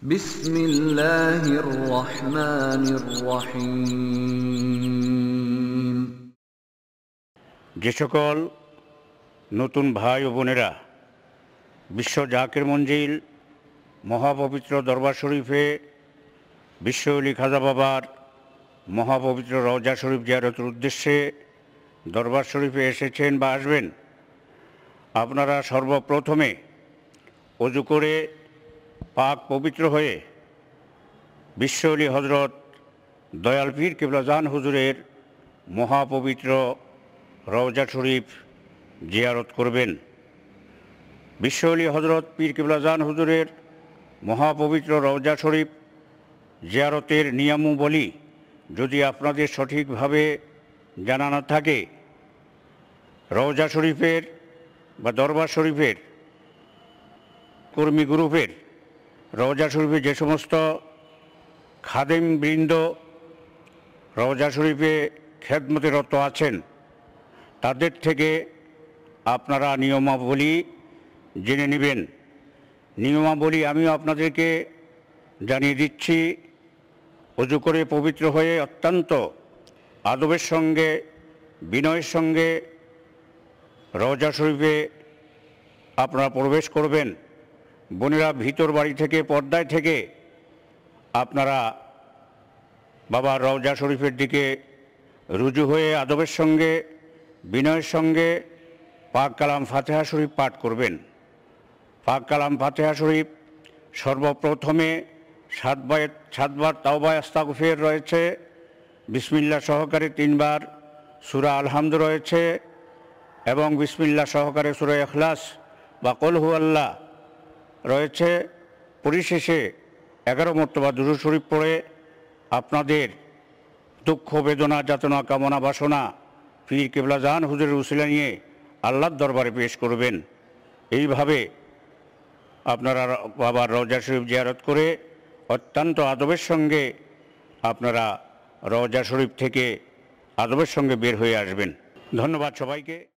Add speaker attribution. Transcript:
Speaker 1: بسم الله الرحمن الرحيم
Speaker 2: যে সকল নতুন ভাই ও বোনেরা বিশ্ব জাকের মঞ্জিল মহাপবিত্র দরবার শরীফে বিশ্ব অলি খাজা বাবার মহাপবিত্র রওজা শরীফ জিয়ারতের উদ্দেশ্যে দরবার শরীফে এসেছেন বা আসবেন আপনারা সর্বপ্রথমে অজু করে পাক পবিত্র হয়ে বিশ্ব অলি হজরত দয়াল পীর কেবলাজান হুজুরের মহাপবিত্র রওজা শরীফ জিয়ারত করবেন। বিশ্ব অলি হজরত পীর কিবলাজান হুজুরের মহাপবিত্র রওজা শরীফ জিয়ারতের নিয়মাবলী যদি আপনাদের সঠিকভাবে জানা না থাকে, রওজা শরীফের বা দরবার শরীফের কর্মী গ্রুপের রওজা শরীফে যে সমস্ত খাদেম বৃন্দ রওজা শরীফে খেদমতে রত আছেন, তাদের থেকে আপনারা নিয়মাবলী জেনে নেবেন। নিয়মাবলী আমিও আপনাদেরকে জানিয়ে দিচ্ছি। অজু করে পবিত্র হয়ে অত্যন্ত আদবের সঙ্গে, বিনয়ের সঙ্গে রওজা শরীফে আপনারা প্রবেশ করবেন। বোনেরা ভিতর বাড়ি থেকে, পর্দায় থেকে, আপনারা বাবা রওজা শরীফের দিকে রুজু হয়ে আদবের সঙ্গে, বিনয়ের সঙ্গে পাক কালাম ফাতেহা শরীফ পাঠ করবেন। পাক কালাম ফাতেহা শরীফ সর্বপ্রথমে সাতবার সাতবার তাওবা আস্তাগফির রয়েছে, বিসমিল্লা সহকারে তিনবার সুরা আলহামদ রয়েছে এবং বিসমিল্লা সহকারে সুরা এখলাস বা কলহু আল্লাহ রয়েছে। পরিশেষে এগারো মর্তবা দুরু শরীফ পড়ে আপনাদের দুঃখ, বেদনা, যাতনা, কামনা, বাসনা কেবলা জাহান হুজুরের উসিলা নিয়ে আল্লাহর দরবারে পেশ করবেন। এইভাবে আপনারা বাবার রওজা শরীফ জিয়ারত করে অত্যন্ত আদবের সঙ্গে আপনারা রওজা শরীফ থেকে আদবের সঙ্গে বের হয়ে আসবেন। ধন্যবাদ সবাইকে।